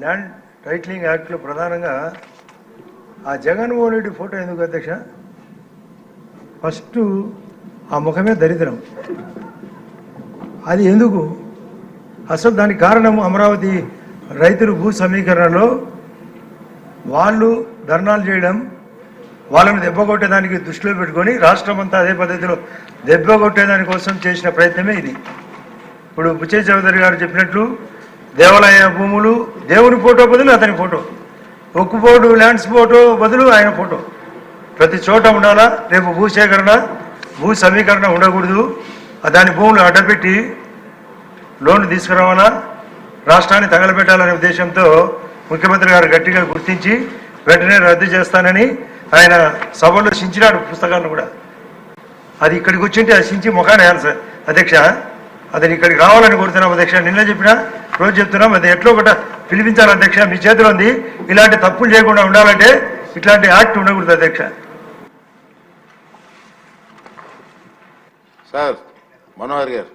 Land titling యాక్ట్లో ప్రధానంగా ఆ జగన్మోహన్ రెడ్డి ఫోటో ఎందుకు అధ్యక్ష? ఫస్ట్ ఆ ముఖమే దరిద్రం. అది ఎందుకు? అసలు దానికి కారణం అమరావతి రైతులు భూ సమీకరణలో వాళ్ళు ధర్నాలు చేయడం వాళ్ళని దెబ్బ కొట్టేదానికి దృష్టిలో పెట్టుకొని రాష్ట్రం అంతా అదే పద్ధతిలో దెబ్బ కొట్టేదాని కోసం చేసిన ప్రయత్నమే ఇది. ఇప్పుడు బుచ్చయ్య చౌదరి గారు చెప్పినట్లు దేవాలయ భూములు దేవుని ఫోటో బదులు అతని ఫోటో. ఒక్కుపోటు ల్యాండ్స్ ఫోటో బదులు ఆయన ఫోటో. ప్రతి చోట ఉండాలా? రేపు భూసేకరణ భూ సమీకరణ ఉండకూడదు. దాని భూములు అడ్డపెట్టి లోన్ తీసుకురావాలా? రాష్ట్రాన్ని తగలబెట్టాలనే ఉద్దేశంతో ముఖ్యమంత్రి గారు గట్టిగా గుర్తించి వెంటనే రద్దు చేస్తానని ఆయన సభలో సించినాడు పుస్తకాలను కూడా. అది ఇక్కడికి వచ్చింటే అది చించి ముఖాన్ని వేయాలి సార్. అధ్యక్ష అతను ఇక్కడికి రావాలని కోరుతున్నాం అధ్యక్ష. నిన్న చెప్పినా రోజు చెప్తున్నాం. అది ఎట్లో ఒకట పిలిపించాలి అధ్యక్ష. మీ చేతిలో ఉంది. ఇలాంటి తప్పులు చేయకుండా ఉండాలంటే ఇట్లాంటి యాక్ట్ ఉండకూడదు అధ్యక్ష. సార్ మనోహర్ గారు.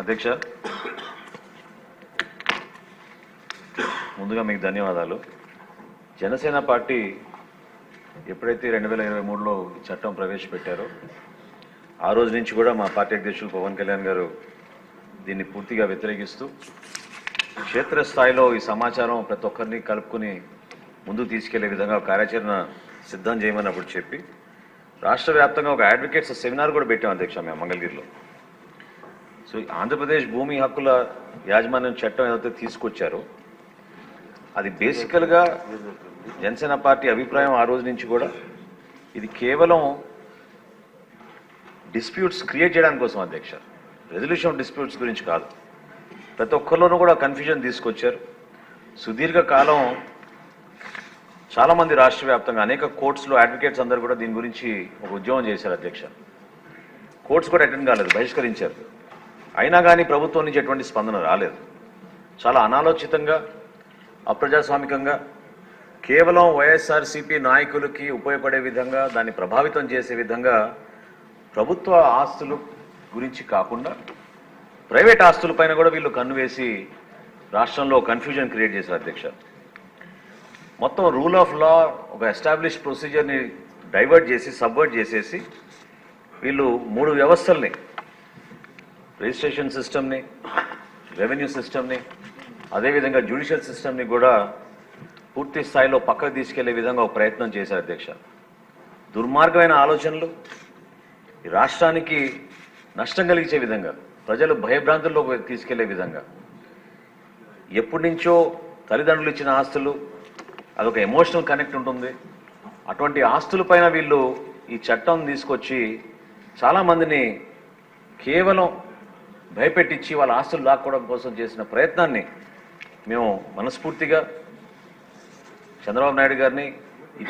అధ్యక్ష ముందుగా మీకు ధన్యవాదాలు. జనసేన పార్టీ ఎప్పుడైతే రెండు వేల ఇరవై మూడులో చట్టం ప్రవేశపెట్టారో ఆ రోజు నుంచి కూడా మా పార్టీ అధ్యక్షులు పవన్ కళ్యాణ్ గారు దీన్ని పూర్తిగా వ్యతిరేకిస్తూ క్షేత్రస్థాయిలో ఈ సమాచారం ప్రతి ఒక్కరిని కలుపుకుని ముందుకు తీసుకెళ్ళే విధంగా ఒక కార్యాచరణ సిద్ధం చేయమని అప్పుడు చెప్పి రాష్ట్ర వ్యాప్తంగా ఒక అడ్వకేట్స్ సెమినార్ కూడా పెట్టాం అధ్యక్ష మేము మంగళగిరిలో. సో ఈ ఆంధ్రప్రదేశ్ భూమి హక్కుల యాజమాన్యం చట్టం ఏదైతే తీసుకొచ్చారో అది బేసికల్గా జనసేన పార్టీ అభిప్రాయం ఆ రోజు నుంచి కూడా ఇది కేవలం డిస్ప్యూట్స్ క్రియేట్ చేయడానికి కోసం అధ్యక్ష. రెజల్యూషన్ ఆఫ్ డిస్ప్యూట్స్ గురించి కాదు. ప్రతి ఒక్కరిలోనూ కూడా కన్ఫ్యూజన్ తీసుకొచ్చారు. సుదీర్ఘ కాలం చాలామంది రాష్ట్ర వ్యాప్తంగా అనేక కోర్ట్స్లో అడ్వకేట్స్ అందరూ కూడా దీని గురించి ఒక ఉద్యమం చేశారు అధ్యక్ష. కోర్ట్స్ కూడా అటెండ్ కాలేదు బహిష్కరించారు. అయినా కానీ ప్రభుత్వం నుంచి ఎటువంటి స్పందన రాలేదు. చాలా అనాలోచితంగా అప్రజాస్వామికంగా కేవలం వైఎస్ఆర్సీపీ నాయకులకి ఉపయోగపడే విధంగా దాన్ని ప్రభావితం చేసే విధంగా ప్రభుత్వ ఆస్తులు గురించి కాకుండా ప్రైవేట్ ఆస్తులపైన కూడా వీళ్ళు కన్నువేసి రాష్ట్రంలో కన్ఫ్యూజన్ క్రియేట్ చేశారు అధ్యక్ష. మొత్తం రూల్ ఆఫ్ లా ఒక ఎస్టాబ్లిష్ ప్రొసీజర్ని డైవర్ట్ చేసి సబ్వర్ట్ చేసేసి వీళ్ళు మూడు వ్యవస్థల్ని రిజిస్ట్రేషన్ సిస్టమ్ని రెవెన్యూ సిస్టమ్ని అదేవిధంగా జ్యుడిషియల్ సిస్టమ్ని కూడా పూర్తి స్థాయిలో పక్కకు తీసుకెళ్ళే విధంగా ఒక ప్రయత్నం చేశారు అధ్యక్ష. దుర్మార్గమైన ఆలోచనలు ఈ రాష్ట్రానికి నష్టం కలిగించే విధంగా ప్రజలు భయభ్రాంతుల్లోకి తీసుకెళ్ళే విధంగా ఎప్పటి నుంచో తల్లిదండ్రులు ఇచ్చిన ఆస్తులు అదొక ఎమోషనల్ కనెక్ట్ ఉంటుంది. అటువంటి ఆస్తులపైన వీళ్ళు ఈ చట్టం తీసుకొచ్చి చాలామందిని కేవలం భయపెట్టించి వాళ్ళ ఆస్తులు లాక్కోవడం కోసం చేసిన ప్రయత్నాన్ని మేము మనస్ఫూర్తిగా చంద్రబాబు నాయుడు గారిని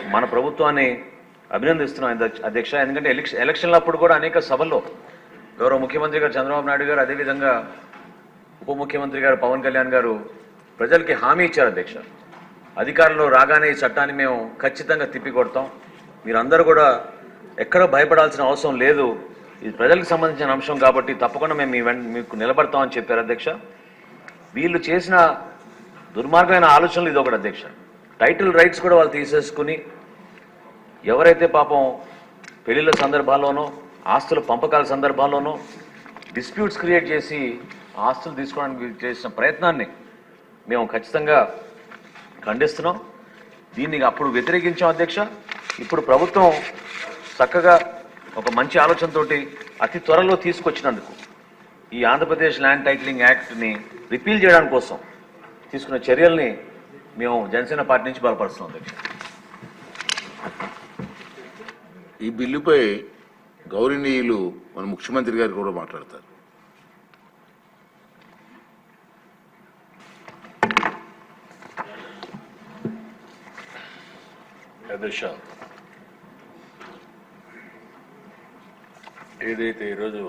మన ప్రభుత్వాన్ని అభినందిస్తున్నాం అధ్యక్ష- ఎందుకంటే ఎలక్షన్ ఎలక్షన్లప్పుడు కూడా అనేక సభల్లో గౌరవ ముఖ్యమంత్రి గారు చంద్రబాబు నాయుడు గారు అదేవిధంగా ఉప ముఖ్యమంత్రి గారు పవన్ కళ్యాణ్ గారు ప్రజలకి హామీ ఇచ్చారు అధ్యక్ష. అధికారంలో రాగానే ఈ చట్టాన్ని మేము ఖచ్చితంగా తిప్పికొడతాం. మీరందరూ కూడా ఎక్కడ భయపడాల్సిన అవసరం లేదు. ఇది ప్రజలకు సంబంధించిన అంశం కాబట్టి తప్పకుండా మేము మీ మీకు నిలబడతామని చెప్పారు అధ్యక్ష. వీళ్ళు చేసిన దుర్మార్గమైన ఆలోచనలు ఇది ఒకటి అధ్యక్ష. టైటిల్ రైట్స్ కూడా వాళ్ళు తీసేసుకుని ఎవరైతే పాపం పెళ్ళిళ్ళ సందర్భాల్లోనో ఆస్తుల పంపకాల సందర్భాల్లోనో డిస్ప్యూట్స్ క్రియేట్ చేసి ఆస్తులు తీసుకోవడానికి చేసిన ప్రయత్నాన్ని మేము ఖచ్చితంగా ఖండిస్తున్నాం. దీన్ని అప్పుడు వ్యతిరేకించాం అధ్యక్ష. ఇప్పుడు ప్రభుత్వం చక్కగా ఒక మంచి ఆలోచనతోటి అతి త్వరలో తీసుకొచ్చినందుకు ఈ ఆంధ్రప్రదేశ్ ల్యాండ్ టైటిలింగ్ యాక్ట్ని రిపీల్ చేయడానికి కోసం తీసుకున్న చర్యల్ని మేము జనసేన పార్టీ నుంచి బలపరుస్తున్నాం అధ్యక్ష. ఈ బిల్లుపై గౌరవనీయులు మన ముఖ్యమంత్రి గారు కూడా మాట్లాడతారు. ఏదైతే ఈరోజు